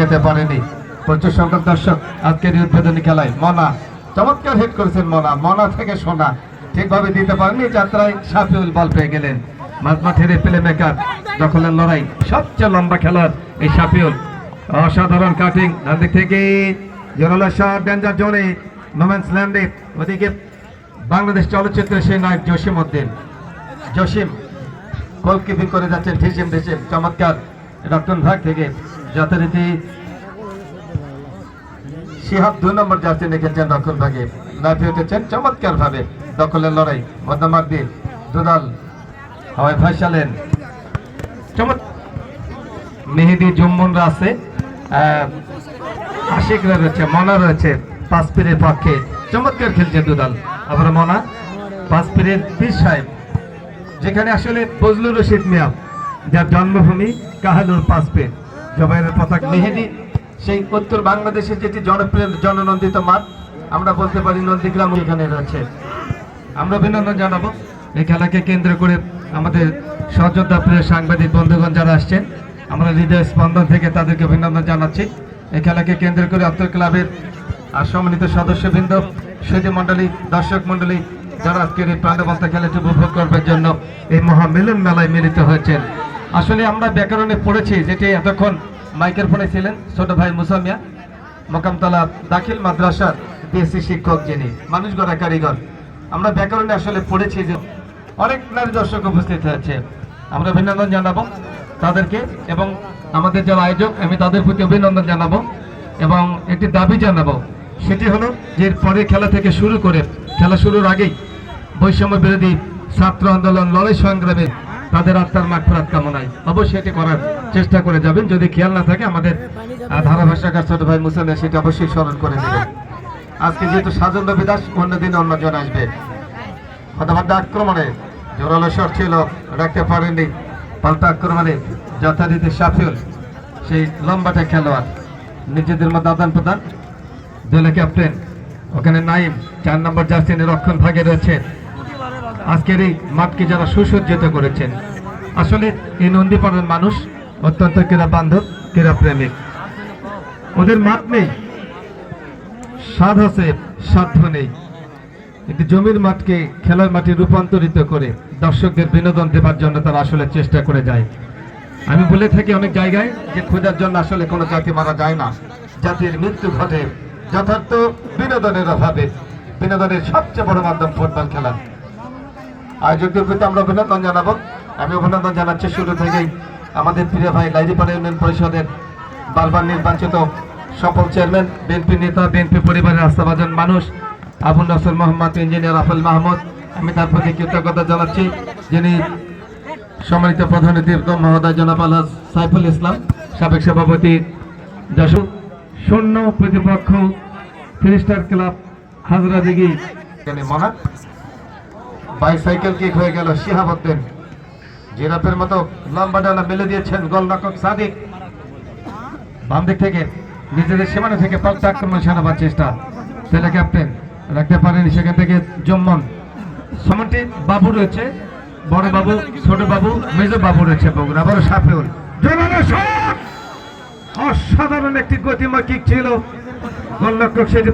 আগাতে পারেনি। প্রচুর সংখ্যক দর্শক আজকের উদ্বোধনী খেলায় মনা, চমৎকার হিট করেছেন মনা মনা থেকে সোনা। ঠিকভাবে দিতে পারেনি যাত্রায় সাফিউল বল পেয়ে গেলেন। মাঝমাঠের প্লে মেকার দখলের লড়াই সবচেয়ে লম্বা খেলার এই সাফিউল অসাধারণ কাটিং ডান দিক থেকে জোরালা শট ডেঞ্জার জোনে নোম্যান্স ল্যান্ডে ওদিকে বাংলাদেশ চলচ্চিত্রের সেই নায়ক জসিম উদ্দিন। জসিম গোলকিপিং করে যাচ্ছেন, ঢিসিম ঢিসিম, চমৎকার। রক্তন ভাগ থেকে যথারীতি শিহাব দুই নম্বর জার্সি লিখেছেন রক্ষণ ভাগে। লাফিয়ে উঠেছেন চমৎকার ভাবে দখলের লড়াই। বদমার দিন দুদল হাওয়ায় ভাসালেন মেহেদি জুম্মনরা আছে। আশিকরা রয়েছে, মনা রয়েছে পাঁচপিরের পক্ষে। চমৎকার খেলছে দুদল। আবার মনা পাঁচপিরের পীর সাহেব। যেখানে আসলে ফজলুর রশিদ মিয়া, যার জন্মভূমি কাহালুর পাঁচপির। জবাইরের পতাকা মেহেদি সেই উত্তর বাংলাদেশের যেটি জনপ্রিয় জননন্দিত মাঠ আমরা বলতে পারি নন্দীগ্রাম এখানে রয়েছে। আমরা অভিনন্দন জানাব। এই খেলাকে কেন্দ্র করে আমাদের সহযোদ্ধা প্রিয় সাংবাদিক বন্ধুগণ যারা আসছেন আমরা হৃদয় স্পন্দন থেকে তাদেরকে অভিনন্দন জানাচ্ছি। এই খেলাকে কেন্দ্র করে অত্তর ক্লাবের আর সম্মানিত সদস্যবৃন্দ সুধী মণ্ডলী দর্শক মণ্ডলী যারা আজকের এই প্রাণবন্ত খেলাটি উপভোগ করবার জন্য এই মহামিলন মেলায় মিলিত হয়েছেন। আসলে আমরা ব্যাকরণে পড়েছি যেটি এতক্ষণ মাইকের ফোনে ছিলেন ছোট ভাই মুসামিয়া, মোকামতলা দাখিল মাদ্রাসার বিএসসি শিক্ষক যিনি, মানুষ গড়া কারিগর। আমরা ব্যাকরণে আসলে পড়েছি যে অনেক নারী দর্শক উপস্থিত হয়েছে। আমরা অভিনন্দন জানাব তাদেরকে এবং আমাদের যারা আয়োজক, আমি তাদের প্রতি অভিনন্দন জানাব এবং একটি দাবি জানাব। সেটি হলো যে পরে খেলা থেকে শুরু করে, খেলা শুরুর আগেই বৈষম্য বিরোধী ছাত্র আন্দোলন লড়াই সংগ্রামে তাদের আত্মার মাঠফেরাত কামনায়। অবশ্যই এটি করার চেষ্টা করে যাবেন। যদি খেয়াল না থাকে আমাদের আহ, ধারাভাষ্যকার ছোট ভাই মুসাল্লাহ সেটি অবশ্যই স্মরণ করে দেবেন আজকে যেহেতু সাজন রবি দাস অন্যদিন অন্যজন আসবে। হঠাৎ আক্রমণে জোরালো শট ছিল রাখতে পারেননি। পাল্টা আক্রমণে যথারীতি সাফিউল সেই লম্বাটা খেলোয়াড়। নিজেদের মধ্যে আদান প্রদান। দলের ক্যাপ্টেন ওখানে নাইম চার নম্বর জার্সিনের রক্ষণ ভাগে রয়েছে। আজকের এই মাঠকে যারা সুসজ্জিত করেছেন, আসলে এই নন্দীপাড়ার মানুষ অত্যন্ত ক্রীড়া বান্ধব, ক্রীড়া প্রেমিক। ওদের মাঠ নেই, স্বাদ আছে, সাধ্য নেই। একটি জমির মাঠকে খেলার মাঠে রূপান্তরিত করে দর্শকদের বিনোদন দেবার জন্য তারা আসলে চেষ্টা করে যায়। আমি বলে থাকি অনেক জায়গায় যে খোঁজার জন্য আসলে কোনো জাতি মারা যায় না। জাতির মৃত্যু ঘটে যথার্থ বিনোদনের অভাবে। বিনোদনের সবচেয়ে বড় মাধ্যম ফুটবল খেলা। আয়োজকদের প্রতি আমরা অভিনন্দন জানাব। আমি অভিনন্দন জানাচ্ছি শুরু থেকেই। আমাদের প্রিয় ভাই লাইরিপাড়া ইউনিয়ন পরিষদের বারবার নির্বাচিত সফল চেয়ারম্যান, বিএনপি নেতা, বিএনপি পরিবারের আস্থাভাজন মানুষ, আবুল নসর মোহাম্মদ, ইঞ্জিনিয়ার আফেল মাহমুদ। আমি তার প্রতি কৃতজ্ঞতা জানাচ্ছি, যিনি সম্মানিত প্রধান অতিথি মহোদয় জনাব আলহাজ সাইফুল ইসলাম, সাবেক সভাপতি যশোর। শূন্য প্রতিপক্ষ three star club Hazra Dighi. Mona bicycle kick হয়ে গেল শিহাবুদ্দিন। জিরাপের মতো লম্বা ডানা মেলে দিয়েছেন গোলরক্ষক সাদিক। বাম দিক থেকে নিজেদের সীমানা থেকে পাল্টা আক্রমণ সারাবার চেষ্টা। সেটা ক্যাপ্টেন, রাখতে পারেনি সেখান থেকে জম্মন। সমনটি বাবু রয়েছে, বড় বাবু, ছোট বাবু, মেজ বাবু রয়েছে বগুড়া। আবারও সাফেউল। অসাধারণ একটি গতিময় কিক ছিল। গোলরক্ষক সেটি